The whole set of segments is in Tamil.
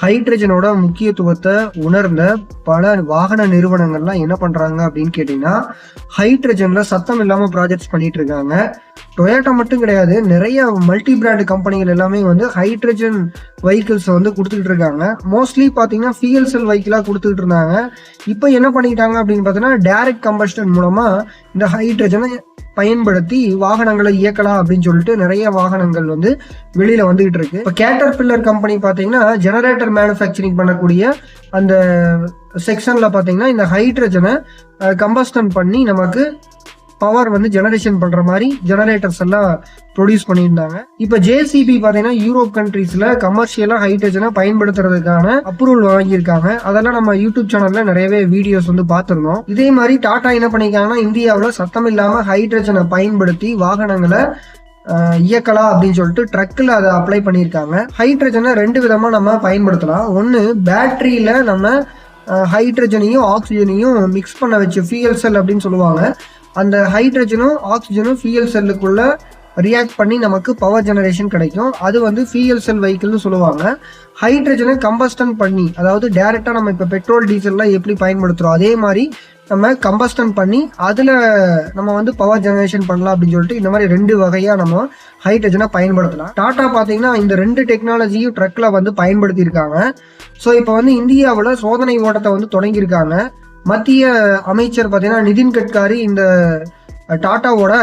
ஹைட்ரஜனோட முக்கியத்துவத்தை உணர்ந்த பல வாகன நிறுவனங்கள்லாம் என்ன பண்றாங்க அப்படின்னு கேட்டீங்கன்னா ஹைட்ரஜன்ல சத்தம் இல்லாம ப்ராஜெக்ட்ஸ் பண்ணிட்டு இருக்காங்க. டொயோட்டா மட்டும் கிடையாது நிறைய மல்டி பிராண்ட் கம்பெனிகள் எல்லாமே வந்து ஹைட்ரஜன் வெஹிக்கிள்ஸ் வந்து கொடுத்துக்கிட்டு இருக்காங்க. மோஸ்ட்லி பார்த்தீங்கன்னா ஃபியல் செல் வெஹிக்கிளாக கொடுத்துக்கிட்டு இருந்தாங்க. இப்போ என்ன பண்ணிக்கிட்டாங்க அப்படின்னு பார்த்தீங்கன்னா டைரக்ட் கம்பஸ்டன் மூலமா இந்த ஹைட்ரஜனை பயன்படுத்தி வாகனங்களை இயக்கலாம் அப்படின்னு சொல்லிட்டு நிறைய வாகனங்கள் வந்து வெளியில வந்துகிட்டு இருக்கு. இப்போ கேட்டர் பில்லர் கம்பெனி பார்த்தீங்கன்னா ஜெனரேட்டர் மேனுஃபேக்சரிங் பண்ணக்கூடிய அந்த செக்ஷன்ல பார்த்தீங்கன்னா இந்த ஹைட்ரஜனை கம்பஸ்டன் பண்ணி நமக்கு பவர் வந்து ஜெனரேஷன் பண்ற மாதிரி ஜெனரேட்டர்ஸ் எல்லாம் ப்ரொடியூஸ் பண்ணியிருந்தாங்க. இப்போ ஜேசிபி பார்த்தீங்கன்னா யூரோப் கண்ட்ரீஸ்ல கமர்ஷியலா ஹைட்ரஜனை பயன்படுத்துறதுக்கான அப்ரூவல் வாங்கியிருக்காங்க. அதெல்லாம் நம்ம யூடியூப் சேனல்ல நிறையவே வீடியோஸ் வந்து பார்த்துருந்தோம். இதே மாதிரி டாடா என்ன பண்ணியிருக்காங்கன்னா இந்தியாவில் சத்தம் இல்லாம ஹைட்ரஜனை பயன்படுத்தி வாகனங்களை இயக்கலாம் அப்படின்னு சொல்லிட்டு ட்ரக்கில் அதை அப்ளை பண்ணியிருக்காங்க. ஹைட்ரஜனை ரெண்டு விதமாக நம்ம பயன்படுத்தலாம். ஒன்று பேட்டரியில் நம்ம ஹைட்ரஜனையும் ஆக்சிஜனையும் மிக்ஸ் பண்ண வச்சு ஃபியூயல் செல் அப்படின்னு சொல்லுவாங்க. அந்த ஹைட்ரஜனும் ஆக்சிஜனும் ஃபியூயல் செல்லுக்குள்ள ரியாக்ட் பண்ணி நமக்கு பவர் ஜெனரேஷன் கிடைக்கும். அது வந்து ஃபியூயல் செல் வெஹிக்கிள்னு சொல்லுவாங்க. ஹைட்ரஜனை கம்பஸ்டன் பண்ணி அதாவது டைரெக்டாக நம்ம இப்போ பெட்ரோல் டீசல்லாம் எப்படி பயன்படுத்துகிறோம் அதே மாதிரி நம்ம கம்பஸ்டன் பண்ணி அதில் நம்ம வந்து பவர் ஜெனரேஷன் பண்ணலாம் அப்படின்னு சொல்லிட்டு இந்த மாதிரி ரெண்டு வகையாக நம்ம ஹைட்ரஜனை பயன்படுத்தலாம். டாட்டா பார்த்தீங்கன்னா இந்த ரெண்டு டெக்னாலஜியும் ட்ரக்கில் வந்து பயன்படுத்தியிருக்காங்க. ஸோ இப்போ வந்து இந்தியாவில் சோதனை ஓட்டத்தை வந்து தொடங்கியிருக்காங்க. மத்திய அமைச்சர் பார்த்தீங்கன்னா நிதின் கட்காரி இந்த டாட்டாவோட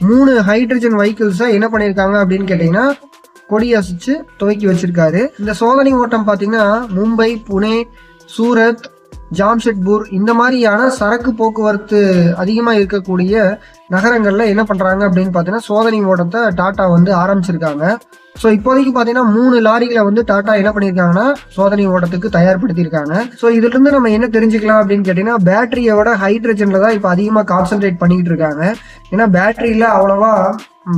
மூணு ஹைட்ரஜன் வெஹிக்கிள்ஸை என்ன பண்ணியிருக்காங்க அப்படின்னு கேட்டிங்கன்னா கொடியசிச்சு துவக்கி வச்சிருக்காரு. இந்த சோதனை ஓட்டம் பார்த்தீங்கன்னா மும்பை புனே சூரத் ஜாம்ஷெட்பூர் இந்த மாதிரியான சரக்கு போக்குவரத்து அதிகமாக இருக்கக்கூடிய நகரங்களில் என்ன பண்ணுறாங்க அப்படின்னு பார்த்தீங்கன்னா சோதனை ஓட்டத்தை டாட்டா வந்து ஆரம்பிச்சிருக்காங்க. ஸோ இப்போதைக்கு பார்த்தீங்கன்னா மூணு லாரிகளை வந்து டாட்டா என்ன பண்ணியிருக்காங்கன்னா சோதனை ஓட்டத்துக்கு தயார்படுத்தியிருக்காங்க. ஸோ இதுலேருந்து நம்ம என்ன தெரிஞ்சுக்கலாம் அப்படின்னு கேட்டிங்கன்னா பேட்டரியோட ஹைட்ரஜனில் தான் இப்போ அதிகமாக கான்சென்ட்ரேட் பண்ணிக்கிட்டு இருக்காங்க. ஏன்னா பேட்டரியில் அவ்வளோவா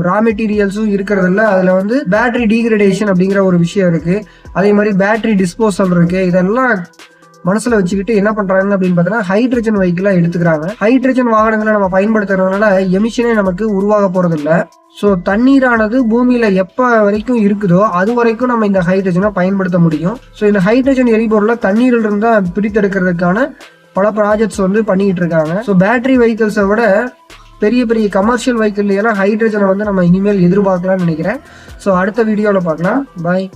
ரா மெட்டீரியல்ஸும் இருக்கிறதில்ல. அதில் வந்து பேட்டரி டீக்ரடேஷன் அப்படிங்கிற ஒரு விஷயம் இருக்குது அதே மாதிரி பேட்டரி டிஸ்போசல் இருக்குது இதெல்லாம் மனசுல வச்சுக்கிட்டு என்ன பண்றாங்க அப்படின்னு பார்த்தீங்கன்னா ஹைட்ரஜன் வெஹிக்கிளா எடுத்துக்கிறாங்க. ஹைட்ரஜன் வாகனங்களை நம்ம பயன்படுத்துறதுனால எமிஷனே நமக்கு உருவாக போறது ஸோ தண்ணீரானது பூமியில எப்ப வரைக்கும் இருக்குதோ அது வரைக்கும் நம்ம இந்த ஹைட்ரஜனை பயன்படுத்த முடியும். ஸோ இந்த ஹைட்ரஜன் எரிபொருளை தண்ணீரில் இருந்தா பிரித்தெடுக்கிறதுக்கான பல ப்ராஜெக்ட்ஸ் வந்து பண்ணிக்கிட்டு இருக்காங்க. ஸோ பேட்டரி வெஹிக்கிள்ஸை விட பெரிய பெரிய கமர்ஷியல் வெஹிக்கிள் ஹைட்ரஜனை வந்து நம்ம இனிமேல் எதிர்பார்க்கலாம்னு நினைக்கிறேன். ஸோ அடுத்த வீடியோவில் பார்க்கலாம். பாய்